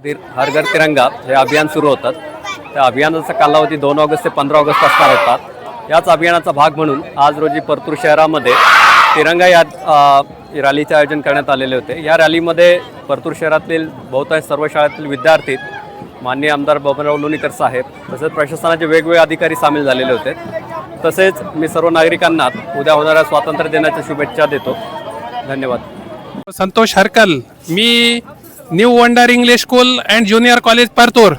हर घर तिरंगा हे अभियान सुरू होतं त्या अभियानाचा कालावधी दोन ऑगस्ट ते पंधरा ऑगस्ट असणार होता. याच अभियानाचा भाग म्हणून आज रोजी परतूर शहरामध्ये तिरंगा या रॅलीचे आयोजन करण्यात आलेले होते. या रॅलीमध्ये परतूर शहरातील बहुतांश सर्व शाळेतील विद्यार्थी माननीय आमदार बबनराव लोणीकर साहेब तसेच प्रशासनाचे वेगवेगळे अधिकारी सामील झालेले होते. तसेच मी सर्व नागरिकांना उद्या होणाऱ्या स्वातंत्र्य दिनाच्या शुभेच्छा देतो. धन्यवाद. संतोष हरकल मी new wonder English school and junior college Partur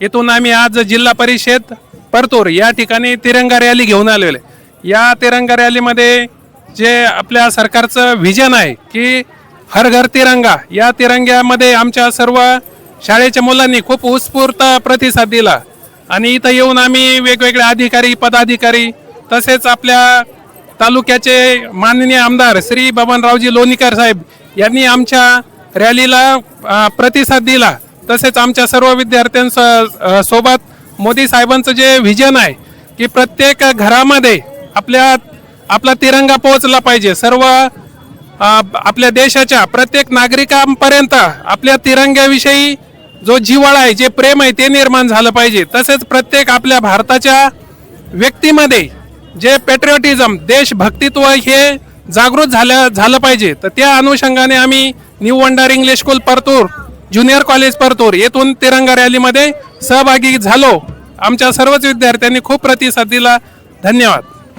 इथून आम्ही आज जिल्हा परिषद परतूर या ठिकाणी तिरंगा रॅली घेऊन आलेलो आहे. या तिरंगा रॅलीमध्ये जे आपल्या सरकारचं व्हिजन आहे की हर घर तिरंगा या तिरंग्यामध्ये आमच्या सर्व शाळेच्या मुलांनी खूप उत्स्फूर्त प्रतिसाद दिला. आणि इथं येऊन आम्ही वेगवेगळे अधिकारी पदाधिकारी तसेच आपल्या तालुक्याचे माननीय आमदार श्री बबनरावजी लोणीकर साहेब यांनी आमच्या रॅलीला प्रतिसाद दिला. तसेच आमच्या सर्व विद्यार्थ्यांस सोबत मोदी साहेबांचं जे व्हिजन आहे की प्रत्येक घरामध्ये आपल्या आपला तिरंगा पोहोचला पाहिजे. सर्व आपल्या देशाच्या प्रत्येक नागरिकांपर्यंत आपल्या तिरंग्याविषयी जो जिव्हाळा आहे जे प्रेम आहे ते निर्माण झालं पाहिजे. तसेच प्रत्येक आपल्या भारताच्या व्यक्तीमध्ये जे पेट्रिओटिझम देशभक्तित्व हे जागृत झालं झालं पाहिजे. तर त्या अनुषंगाने आम्ही new wonder English school Partur junior college Partur येथून तिरंगा रॅलीमध्ये सहभागी झालो. आमच्या सर्वच विद्यार्थ्यांनी खूप प्रतिसाद दिला. धन्यवाद.